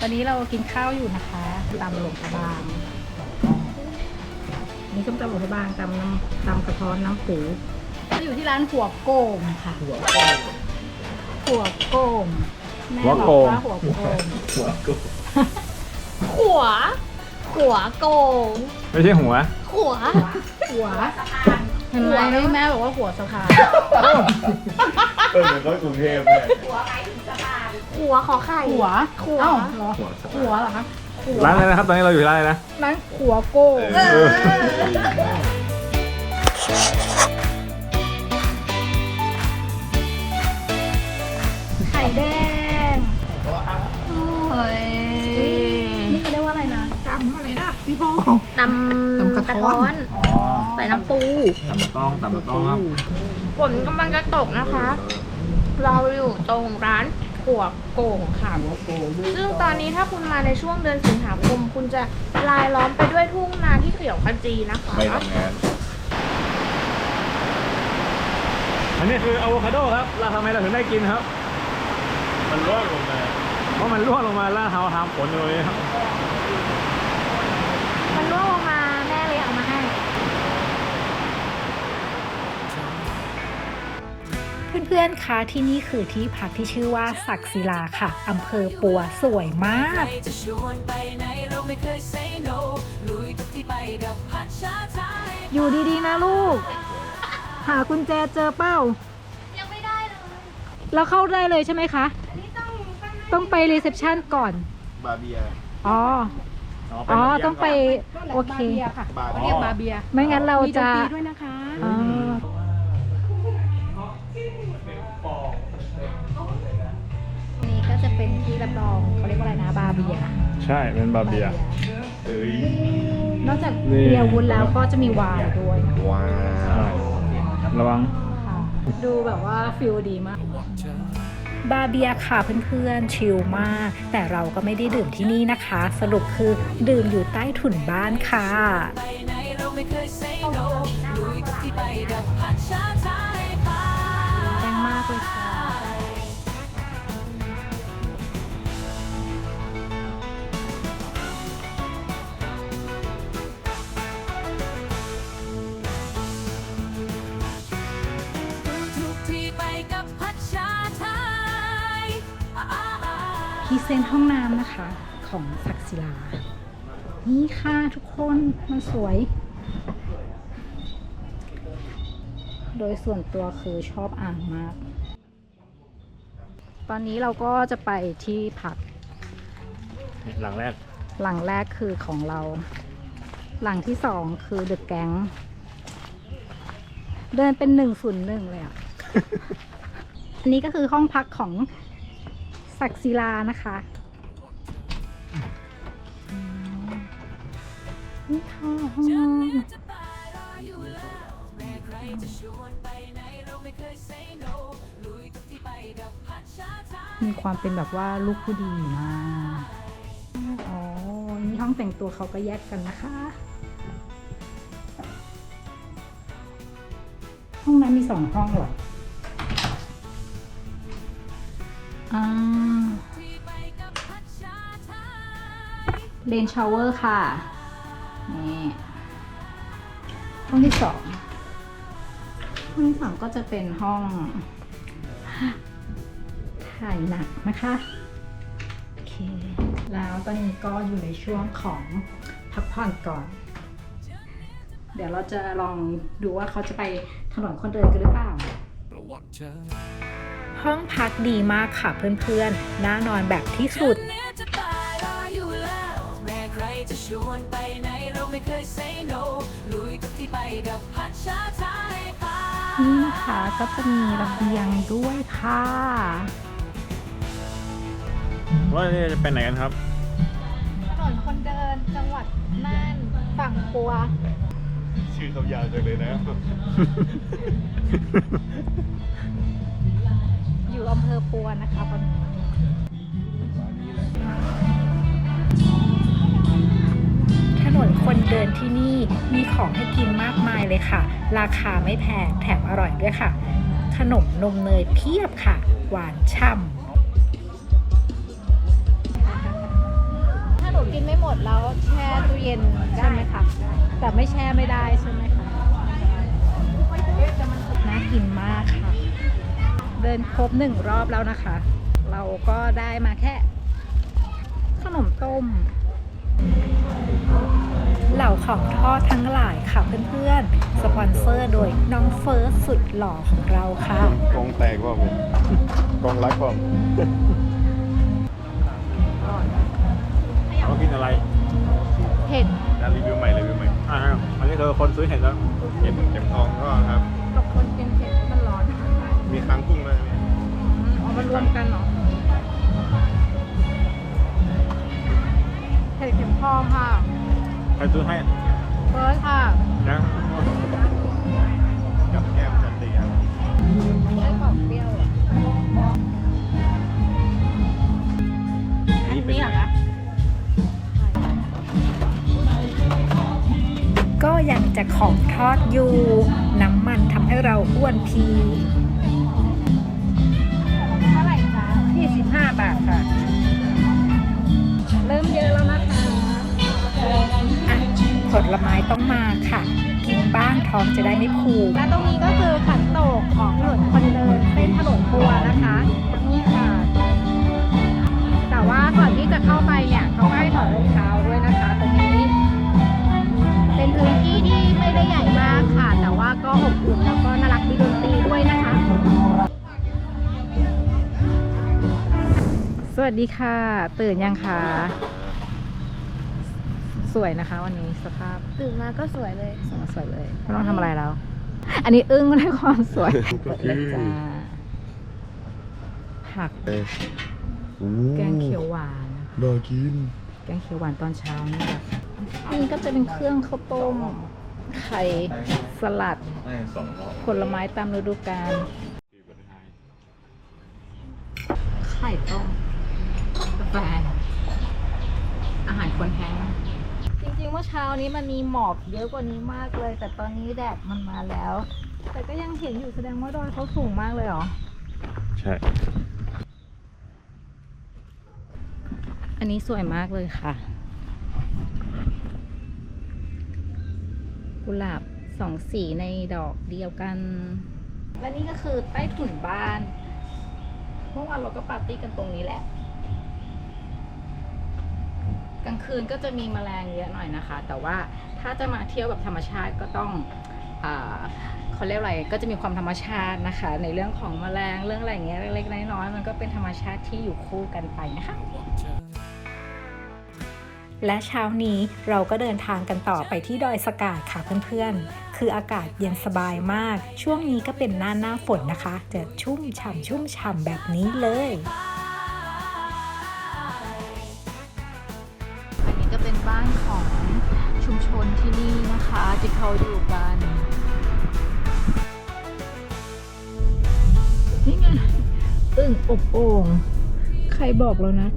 ตอนนี้เรากินข้าวอยู่นะคะตำหลวงพระบางนี่ส้มตำหลวงพระบางตำน้ำตำกระท้อนน้ำปูก็อยู่ที่ร้านหัวโก่งค่ะ หัวโก้หัวโก่งแม่หัวบโก่อกงว่าหัวโก่งหัวโก้ขัวขัวโกงไม่ใช่หัวขัว หัวเห็นไหมแม่บอกว่าหัวสะพานเออเหมือนเขากรุงเทพเลยขัว ขอไข่หัวขัวเอ้าเหรอหัวสะพานหัวเหรอคะหัวร้านอะไรนะครับ ตอนนี้เราอยู่ร้านอะไรนะ ร้านหัวโก่งเออ ไข่แดงเฮ้ยนี่เขาเรียกว่าอะไรนะจำอะไรนะพี่โบตำกระท้อนอ๋อใส่น้ำปูตำต้องตำต้องครับฝนกำลังจะตกนะคะ เราอยู่ตรงร้าน ขัวโก่งค่ะ ซึ่งตอนนี้ถ้าคุณมาในช่วงเดือนสิงหาคม คุณจะลายล้อมไปด้วยทุ่งนาที่เขียวขจีนะคะไม่ทำงานอันนี้คืออะโวคาโดครับเราทำไมเราถึงได้กินครับ มันร่วงลงมา เพราะมันร่วงลงมาแล้วเราทำผลอยู่เลยครับ มันร่วงลงมาแม่เลยเอามาให้ เพื่อนๆ คะที่นี่คือที่พักที่ชื่อว่าศักศิลาค่ะ อำเภอปัวสวยมากจะชวนไปไหนเราไม่เคย say no ลุยทุกที่ไปกับพัชชาไทยอยู่ดีๆ นะลูก หากุญแจเจอเป้า ยังไม่ได้เลย เราเข้าได้เลยใช่ไหมคะ ต้องไปรีเซพชันก่อน บาเบีย อ๋อ อ๋อเป็นต้องไป โอเคบาอ๋เบียอบาเบียไม่งั้นเราจะด้วยนะคะอ๋อ เป็นที่รับรองเขาเรียกว่าอะไรนะบาเบียใช่เป็นบาเบียเอ้ยนอกจากนี่เบียร์วุ้นแล้วก็จะมีไวน์ด้วยนะว้าใช่วระวัง ค่ะดูแบบว่าฟิลดีมาก บาเบียค่ะเพื่อนๆ ชิลมาก แต่เราก็ไม่ได้ดื่มที่นี่นะคะ สรุปคือดื่มอยู่ใต้ถุนบ้านค่ะไปไหนเราไม่เคย say no ลุยทุกที่ไปกับพัชชาไทยพาแรงมากเลยค่ะ ซนต์ห้องน้ำนะคะของศักดิ์ศิลา นี่ค่ะทุกคนมันสวย โดยส่วนตัวคือชอบอ่างมาก ตอนนี้เราก็จะไปที่พัก หลังแรก หลังแรกคือของเรา หลังที่สองคือเดอะแก๊ง เดินเป็นหนึ่งศูนย์หนึ่งเลยอะอันนี้ก็คือห้องพักของ ศักดิ์ศิลานะคะอืมนี่ค่ะห้องนอนจะตายรออยู่แล้วแม้ใครจะชวนไปไหนเราไม่เคย say no ลุยทุกที่ไปกับพัชชาไทยมีความเป็นแบบว่าลูกผู้ดีมากอ๋อ นี่ห้องแต่งตัวเขาก็แยกกันนะคะ ห้องน้ำมีสองห้องเหรอ เลนชาวเวอร์ค่ะ นี่ห้องที่สอง ห้องที่สองก็จะเป็นห้อง ถ่ายหนักนะคะ โอเค แล้วตอนนี้ก็อยู่ในช่วงของพักผ่อนก่อน เดี๋ยวเราจะลองดูว่าเขาจะไปถนนคนเดินกันหรือเปล่า ห้องพักดีมากค่ะเพื่อนๆ น่านอนแบบที่สุดเนี้ยจะตายรออยู่แล้วแม้ใครจะชวนไปไหนเราไม่เคย say no ลุยทุกที่ไปกับพัชชาไทยพานี่นะคะก็จะมีระเบียงด้วยค่ะว่านี่จะไปไหนกันครับ ถนนคนเดินจังหวัดน่านฝั่งปัว ชื่อเขายาวจังเลยนะ อยู่อำเภอปัวนะคะตอนนี้ถนนคนเดินที่นี่มีของให้กินมากมายเลยค่ะ ราคาไม่แพงแถมอร่อยด้วยค่ะ ขนมนมเนยเพียบค่ะ หวานฉ่ำดแล้วแช่ตู้เย็นใช่ไหมคะแต่ไม่แช่ไม่ได้ใช่ไหมคะน่ากินมากค่ะ เดินครบหนึ่งรอบแล้วนะคะ เราก็ได้มาแค่ ขนมต้ม เหล่าของทอดทั้งหลายค่ะเพื่อนๆ สปอนเซอร์โดยน้องเฟิร์สสุดหล่อของเราค่ะ กองแตกว่าผมกองรักผมเขากินอะไร เห็ดการรีวิวใหม่รีวิวใหม่อ่าอันนี้คือคนซื้อเห็นแล้วเก็บเก็บทองก็ครับ มีค้างกุ้งด้วยเนี่ยอ๋อมันรวมกันเนาะเห็ดเข็มทองค่ะใครซื้อให้เฟิร์สค่ะ นะกับแก้มจันตีครับได้ของเปรี้ยวอะอันนี้เป็นนี่เหรอคะก็ยังจะของทอดอยู่ น้ำมันทำให้เราอ้วนพี บาทค่ะ เริ่มเยอะแล้วนะคะอะผลไม้ต้องมาค่ะ กินบ้างท้องจะได้ไม่ผูก และตรงนี้ก็คือขันโตกของถนนคนเดินเส้นถนนบัวนะคะนี่ค่ะ แต่ว่าก่อนที่จะเข้าไปเนี่ยเขาให้ถอดรองเท้าด้วยนะคะตรงนี้ เป็นพื้นที่ที่ไม่ได้ใหญ่มากค่ะ แต่ว่าก็อบอุ่นแล้วก็น่ารักมีดนตรีด้วยนะคะ วัสดีค่ะ ตื่นยังคะสวยนะคะ วันนี้สภาพตื่นมาก็สวยเลยสวยสวยเลยไม่ต้องทำอะไรแล้ว อันนี้อึ้งไม่ได้ความสวยเปิดเลยจ้าผักแกงเขียวหวานน่ากินแกงเขียวหวานตอนเช้านี่แบบนี่ก็จะเป็นเครื่องข้าวต้มไข่สลัดสองรอบผลไม้ตามฤดูกาลไข่ต้ม กาแฟอาหารคนแห้งจริงๆเมื่อเช้านี้มันมีหมอกเยอะกว่านี้มากเลย แต่ตอนนี้แดดมันมาแล้ว แต่ก็ยังเห็นอยู่แสดงว่าดอยเขาสูงมากเลยเหรอ ใช่ อันนี้สวยมากเลยค่ะ กุหลาบสองสีในดอกเดียวกัน และนี่ก็คือใต้ถุนบ้าน เมื่อวานเราก็ปาร์ตี้กันตรงนี้แหละ กลางคืนก็จะมีแมลงเยอะหน่อยนะคะ แต่ว่าถ้าจะมาเที่ยวแบบธรรมชาติก็ต้องเขาเรียกอะไรก็จะมีความธรรมชาตินะคะ ในเรื่องของแมลงเรื่องอะไรอย่างเงี้ยเล็กๆน้อยๆมันก็เป็นธรรมชาติที่อยู่คู่กันไปนะคะและเช้านี้เราก็เดินทางกันต่อไปที่ดอยสกาดค่ะเพื่อนๆ คืออากาศเย็นสบายมาก ช่วงนี้ก็เป็นหน้าหน้าฝนนะคะ จะชุ่มฉ่ำชุ่มฉ่ำแบบนี้เลย ที่นี่นะคะที่เขาอยู่กันนี่ไงอึ่งอบโอ่งใครบอกแล้วนะ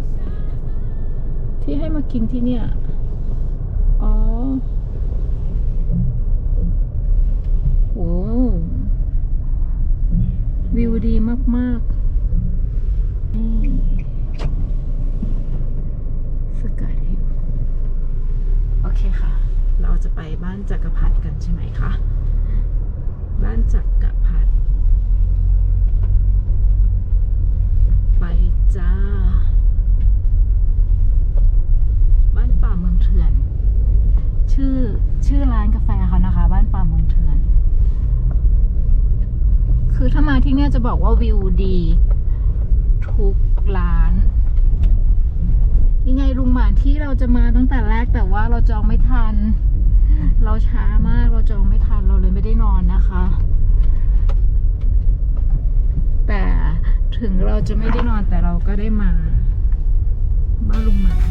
ที่ให้มากินที่เนี่ย อ๋อโอ้วิวดีมาก ๆนี่สกัดฮิวโอเคค่ะ เราจะ ไปบ้านจักรพรรดิกันใช่ไหมคะ บ้านจักรพรรดิไปจ้า บ้านป่าเมืองเถื่อน ชื่อชื่อร้านกาแฟเขานะคะ บ้านป่าเมืองเถื่อน คือถ้ามาที่เนี่ยจะบอกว่าวิวดี ทุกร้านยังไงลุงหมานที่เราจะมาตั้งแต่แรกแต่ว่าเราจองไม่ทัน เราช้ามากเราจองไม่ทันเราเลยไม่ได้นอนนะคะ แต่ถึงเราจะไม่ได้นอนแต่เราก็ได้มา บ้านลุงหมาน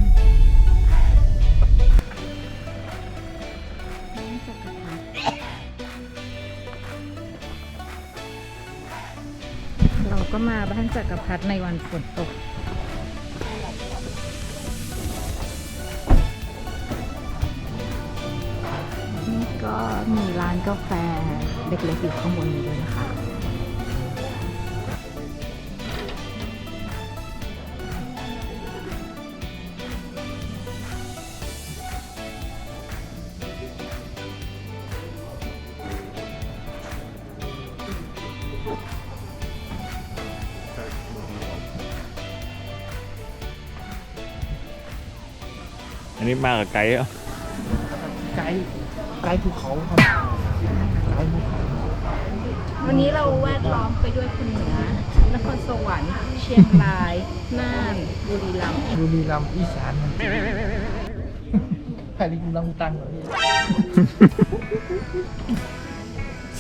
เราก็มาบ้านจักรพรรดิในวันฝนตก กาแฟเล็กๆอยู่ข้างบนนี้ด้วยนะคะอันนี้มากับไกด์เหรอไกด์ไกด์ภูเขาครับ วันนี้เราแวดล้อมไปด้วยคุณเหนือนครสวรรค์ เชียงราย น่าน บุรีรัมย์บุรีรัมย์อีสานใครลิงลังตังเหรอพี่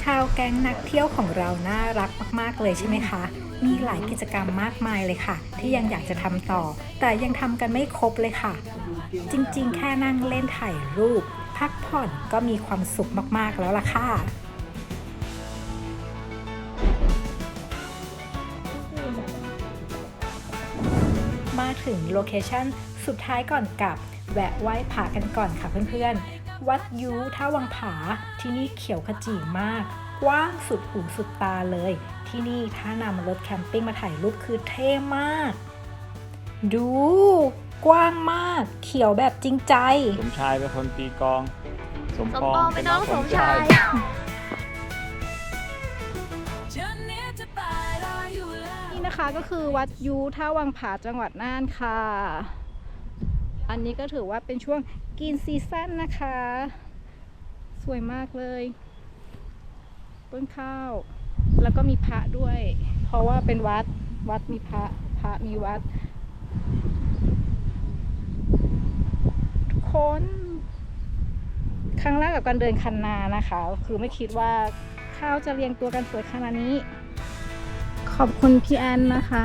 ชาวแก๊งนักเที่ยวของเราน่ารักมากๆเลยใช่ไหมคะมีหลายกิจกรรมมากมายเลยค่ะ ที่ยังอยากจะทำต่อ แต่ยังทำกันไม่ครบเลยค่ะ จริงๆ แค่นั่งเล่นถ่ายรูป พักผ่อนก็มีความสุขมากๆแล้วล่ะค่ะ ถึงโลเคชั่นสุดท้ายก่อนกลับ แวะไหว้ผากันก่อนค่ะเพื่อนๆ วัดยูท่าวังผาที่นี่เขียวขจีมาก กว้างสุดหูสุดตาเลย ที่นี่ถ้านำรถแคมปิ้งมาถ่ายรูปคือเท่มาก ดู กว้างมาก เขียวแบบจริงใจ สมชายเป็นคนตีกลอง สมสมปองปองเป็นน้องสมชาย นะคะก็คือวัดยูท่าวังผาจังหวัดน่านค่ะ อันนี้ก็ถือว่าเป็นช่วงกินซีซั่นนะคะ สวยมากเลย ต้นข้าว แล้วก็มีพระด้วย เพราะว่าเป็นวัดวัดมีพระพระมีวัด ทุกคนครั้งแรกกับการเดินคันนานะคะ คือไม่คิดว่าข้าวจะเรียงตัวกันสวยขนาดนี้ ขอบคุณพี่แอนนะคะ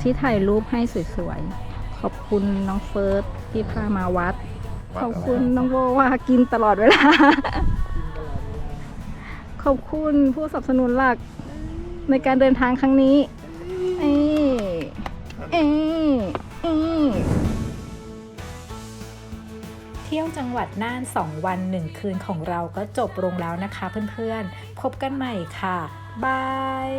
ที่ถ่ายรูปให้สวยๆ ขอบคุณน้องเฟิร์สที่พามาวัดวัด ขอบคุณน้องโบว่ากินตลอดเวลา ขอบคุณผู้สนับสนุนหลักในการเดินทางครั้งนี้ เอ้เอ้เอ้เที่ยวจังหวัดน่าน 2 วัน 1 คืนของเราก็จบลงแล้วนะคะเพื่อนๆ พบกันใหม่ค่ะ บาย